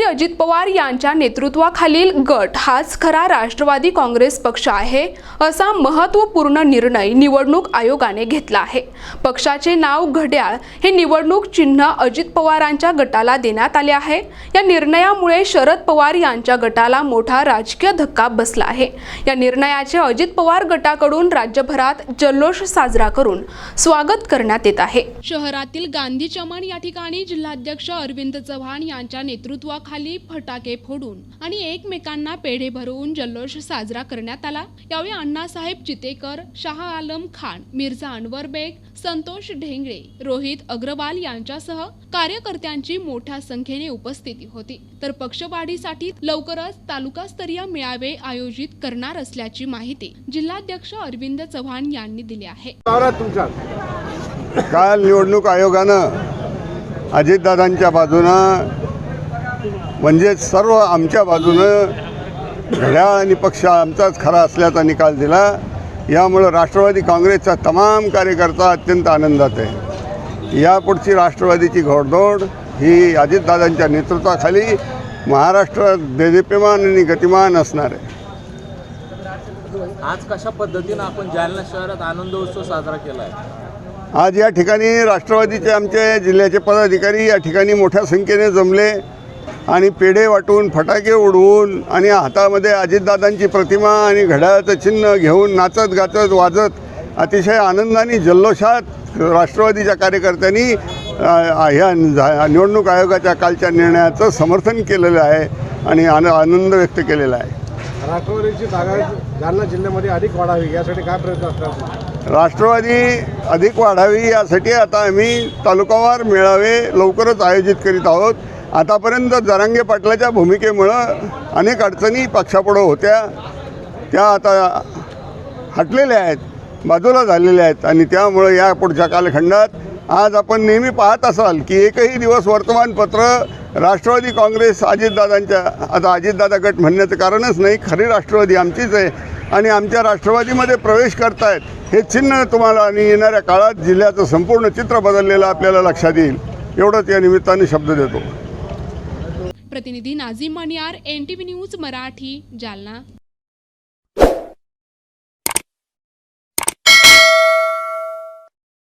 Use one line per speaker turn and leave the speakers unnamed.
अजित पवार यांच्या नेतृत्वाखालील गट हाच खरा राष्ट्रवादी काँग्रेस पक्ष आहे असा महत्त्वपूर्ण निर्णय निवडणूक आयोगाने घेतला आहे. पक्षाचे नाव घड्याळ हे निवडणूक चिन्ह अजित पवारांच्या गटाला देण्यात आले आहे. या निर्णयामुळे शरद पवार यांच्या गटाला मोठा राजकीय धक्का बसला आहे. या निर्णयाचे अजित पवार गटाकडून राज्यभरात जल्लोष साजरा करून स्वागत करण्यात येत आहे. शहरातील गांधी चमन या ठिकाणी जिल्हाध्यक्ष अरविंद चव्हाण यांच्या नेतृत्वाखाली फटाके फोडून आणि एकमेकांना पेढे भरवून जल्लोष साजरा करण्यात आला. यावेळी अण्णासाहेब चितेकर शाह आलम खान मिर्झा अनवर बेग संतोष ढेंगळे रोहित अग्रवाल यांच्यासह कार्यकर्त्यांची मोठ्या संख्येने उपस्थिती होती. तर पक्षवाढीसाठी लवकरच तालुकास्तरीय मेळावे आयोजित करणार असल्याची माहिती जिल्हाध्यक्ष अरविंद चव्हाण यांनी दिली आहे.
काल निवडणूक आयोगानं अजितदादांच्या बाजूनं म्हणजे सर्व आमच्या बाजूनं घड्याळ आणि पक्ष आमचाच खरा असल्याचा निकाल दिला. यामुळं राष्ट्रवादी काँग्रेसचा तमाम कार्यकर्ता अत्यंत आनंदात आहे. यापुढची राष्ट्रवादीची घोडदौड ही अजितदादांच्या नेतृत्वाखाली महाराष्ट्र देदीप्यमान आणि गतिमान असणार आहे.
आज कशा पद्धतीनं आपण जालना शहरात आनंदोत्सव साजरा केला आहे
आज या ठिकाणी राष्ट्रवादीचे आमचे जिल्ह्याचे पदाधिकारी या ठिकाणी मोठ्या संख्येने जमले. आणि पेढे वाटून फटाके उडवून आणि हातामध्ये अजितदादांची प्रतिमा आणि घड्याळाचं चिन्ह घेऊन नाचत गाचत वाजत अतिशय आनंदाने जल्लोषात राष्ट्रवादीच्या कार्यकर्त्यांनी ह्या निवडणूक आयोगाच्या कालच्या निर्णयाचं समर्थन केलेलं आहे आणि आन आनंद व्यक्त केलेला आहे.
राष्ट्रवादीची जागा जालना जिल्ह्यामध्ये अधिक वाढावी यासाठी काय प्रयत्न असतात
राष्ट्रवादी अधिक वाढावी यासाठी आता आम्ही तालुकावार मेळावे लवकरच आयोजित करीत आहोत. आतापर्यंत जरांगे पाटलाच्या भूमिकेमुळं अनेक अडचणी पक्षापुढं होत्या. त्या आता हटलेल्या आहेत बाजूला झालेल्या आहेत आणि त्यामुळं या पुढच्या कालखंडात आज आपण नेहमी पाहत असाल की एकही दिवस वर्तमानपत्र राष्ट्रवादी काँग्रेस अजितदादांच्या आता अजितदादा गट म्हणण्याचं कारणच नाही खरी राष्ट्रवादी आमचीच आहे आणि आमच्या राष्ट्रवादीमध्ये प्रवेश करतायत हे चिन्ह तुम्हाला आणि येणाऱ्या काळात जिल्ह्याचं संपूर्ण चित्र बदललेलं आपल्याला लक्षात येईल. एवढंच या निमित्ताने शब्द देतो.
प्रतिनिधी Nazim Maniyar N T V news Marathi Jalna.